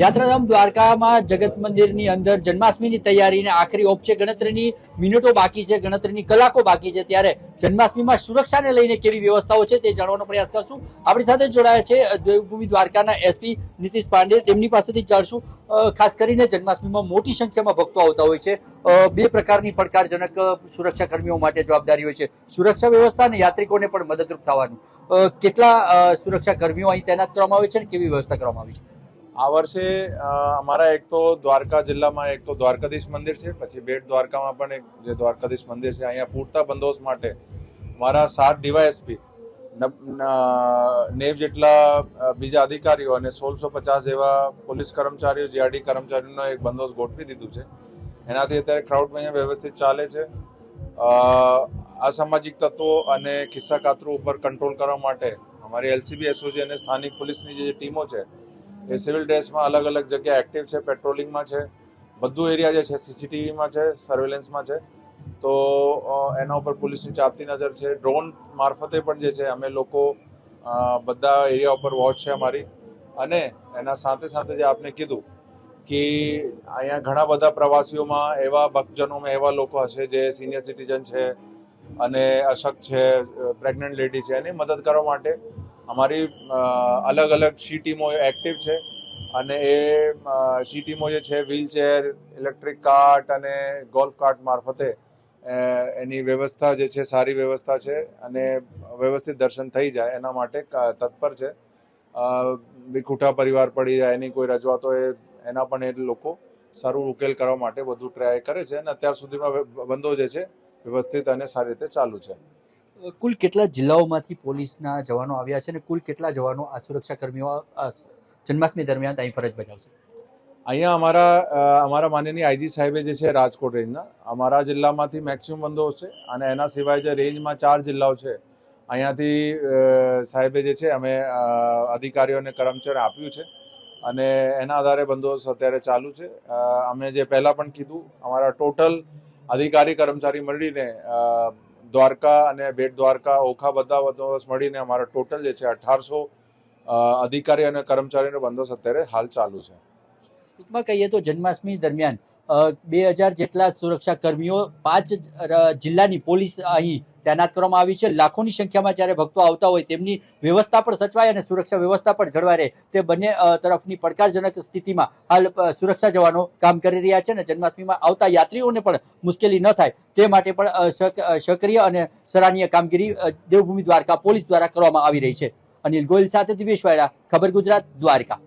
યાત્રાધામ દ્વારકામાં જગત મંદિરની અંદર જન્માષ્ટમીની તૈયારીને આખરી ઓપ છે ગણતરીની, મિનિટો બાકી છે, ગણતરીની કલાકો બાકી છે ત્યારે જન્માષ્ટમીમાં સુરક્ષાને લઈને કેવી વ્યવસ્થાઓ છે તે જાણવાનો પ્રયાસ કરશું. આપણી સાથે જોડાયા છે દેવભૂમિ દ્વારકાના એસપી નીતિશ પાંડે. તેમની પાસેથી જાણશું ખાસ કરીને જન્માષ્ટમીમાં મોટી સંખ્યામાં ભક્તો આવતા હોય છે. બે પ્રકારની પડકારજનક સુરક્ષા કર્મીઓ માટે જવાબદારી હોય છે. સુરક્ષા વ્યવસ્થા અને યાત્રિકોને પણ મદદરૂપ થવાનું. કેટલા સુરક્ષા કર્મીઓ અહીં તૈનાત કરવામાં આવે છે અને કેવી વ્યવસ્થા કરવામાં આવી છે? આ વર્ષે અમારા એક તો દ્વારકા જિલ્લામાં એક તો દ્વારકાધીશ મંદિર છે, પછી બેટ દ્વારકામાં પણ એક જે દ્વારકાધીશ મંદિર છે, અહીંયા પૂરતા બંદોબસ્ત માટે મારા સાત ડીવાયએસપી નેવ જેટલા બીજા અધિકારીઓ અને સોળસો પચાસ જેવા પોલીસ કર્મચારીઓ, જીઆરડી કર્મચારીઓનો એક બંદોબસ્ત ગોઠવી દીધું છે. એનાથી અત્યારે ક્રાઉડ અહીંયા વ્યવસ્થિત ચાલે છે. અસામાજિક તત્વો અને ખિસ્સા કાતરો ઉપર કંટ્રોલ કરવા માટે અમારી એલસીબી, એસઓજી અને સ્થાનિક પોલીસની જે ટીમો છે એ સિવિલ ડ્રેસમાં અલગ અલગ જગ્યાએ એક્ટિવ છે પેટ્રોલિંગમાં છે, બધું એરિયા જે છે સીસીટીવીમાં છે સર્વેલન્સમાં છે. તો એના ઉપર પોલીસની ચાપતી નજર છે. ડ્રોન મારફતે પણ જે છે, અમે લોકો બધા એરિયા ઉપર વોચ છે અમારી. અને એના સાથે સાથે જે આપને કીધું કે અહીંયા ઘણા બધા પ્રવાસીઓમાં એવા ભક્તજનોમાં એવા લોકો હશે જે સિનિયર સિટીઝન છે અને અશક છે પ્રેગ્નન્ટ લેડી છે. એની મદદ કરવા માટે અમારી અલગ અલગ સી ટીમો એક્ટિવ છે અને એ સી ટીમો જે છે વ્હીલચેર ઇલેક્ટ્રિક કાર્ટ અને ગોલ્ફ કાર્ટ મારફતે એની વ્યવસ્થા જે છે, સારી વ્યવસ્થા છે અને વ્યવસ્થિત દર્શન થઈ જાય એના માટે તત્પર છે. વિખૂટા પરિવાર પડી જાય, એની કોઈ રજૂઆતો એ, એના પણ એ લોકો સારું ઉકેલ કરવા માટે બધું ટ્રાય કરે છે અને અત્યાર સુધીમાં બંધો જે છે, વ્યવસ્થિત અને સારી રીતે ચાલુ છે. કુલ કેટલા જિલ્લાઓમાંથી પોલીસના જવાનો આવ્યા છે અને કુલ કેટલા જવાનો આ સુરક્ષા કર્મીઓ જન્માષ્ટમી દરમિયાન અહીં ફરજ બજાવશે? અહીંયા અમારા અમારા માનનીય આઈજી સાહેબે જે છે રાજકોટ રેન્જના, અમારા જિલ્લામાંથી મેક્સિમમ બંદોબસ્ત છે અને એના સિવાય જે રેન્જમાં ચાર જિલ્લાઓ છે, અહીંયાથી સાહેબે જે છે અમે અધિકારીઓને અધિકારીઓ કર્મચારીઓ આપ્યું છે અને એના આધારે બંદોબસ્ત અત્યારે ચાલુ છે. અમે જે પહેલાં પણ કીધું, અમારા ટોટલ અધિકારી કર્મચારી મળીને દ્વારકા અને બેટ દ્વારકા, ઓખા બધા બંદોબસ્ત મળીને અમારા ટોટલ જે છે અઢારસો અધિકારી અને કર્મચારીનો બંદોબસ્ત અત્યારે હાલ ચાલુ છે. ટૂંકમાં કહીએ તો જન્માષ્ટમી દરમિયાન બે હજાર જેટલા સુરક્ષા કર્મીઓ પાંચ જિલ્લાની પોલીસ અહીં તૈનાત કરવામાં આવી છે. લાખોની સંખ્યામાં જ્યારે ભક્તો આવતા હોય તેમની વ્યવસ્થા પણ સચવાય અને સુરક્ષા વ્યવસ્થા પણ જળવાય રહે. તે બંને તરફની પડકારજનક સ્થિતિમાં હાલ સુરક્ષા જવાનો કામ કરી રહ્યા છે અને જન્માષ્ટમીમાં આવતા યાત્રીઓને પણ મુશ્કેલી ન થાય. તે માટે પણ સક્રિય અને સરાહનીય કામગીરી દેવભૂમિ દ્વારકા પોલીસ દ્વારા કરવામાં આવી રહી છે. અનિલ ગોયલ સાથે દિવેશ વાયડા, ખબર ગુજરાત, દ્વારકા.